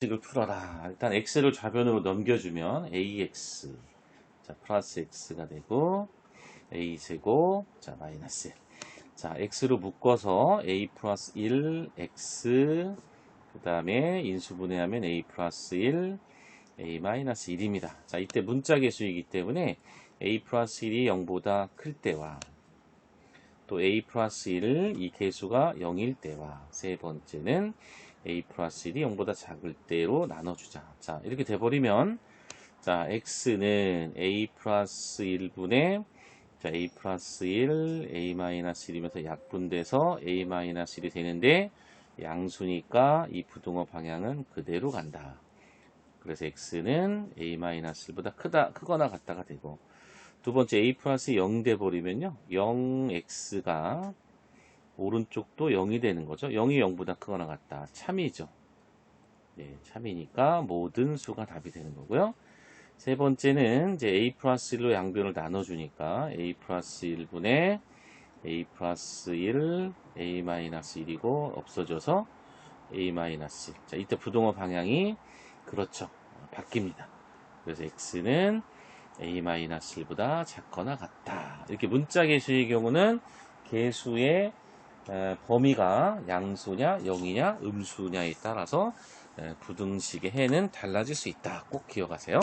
식을 풀어라. 일단 x를 좌변으로 넘겨주면 ax 자 플러스 x가 되고 a 제곱 자 마이너스 1. 자 x로 묶어서 a 플러스 1 x 그 다음에 인수분해하면 a 플러스 1 a 마이너스 1입니다. 자 이때 문자 계수이기 때문에 a 플러스 1이 0보다 클 때와 또 a 플러스 1이 계수가 0일 때와 세 번째는 a 플러스 1이 0보다 작을 때로 나눠주자. 자, 이렇게 돼버리면, 자, x는 a 플러스 1분의, 자, a 플러스 1, a 마이너스 1이면서 약분돼서 a 마이너스 1이 되는데, 양수니까 이 부동호 방향은 그대로 간다. 그래서 x는 a 마이너스 1보다 크다, 크거나 같다가 되고, 두 번째 a 플러스 0 돼버리면요, 0x가 오른쪽도 0이 되는 거죠. 0이 0보다 크거나 같다. 참이죠. 네, 참이니까 모든 수가 답이 되는 거고요. 세 번째는 이제 a 플러스 1로 양변을 나눠주니까 a 플러스 1분의 a 플러스 1, a 마이너스 1이고 없어져서 a 마이너스 1. 자, 이때 부동호 방향이 그렇죠. 바뀝니다. 그래서 x는 a 마이너스 1보다 작거나 같다. 이렇게 문자 계수의 경우는 계수의 에, 범위가 양수냐, 0이냐, 음수냐에 따라서 에, 부등식의 해는 달라질 수 있다. 꼭 기억하세요.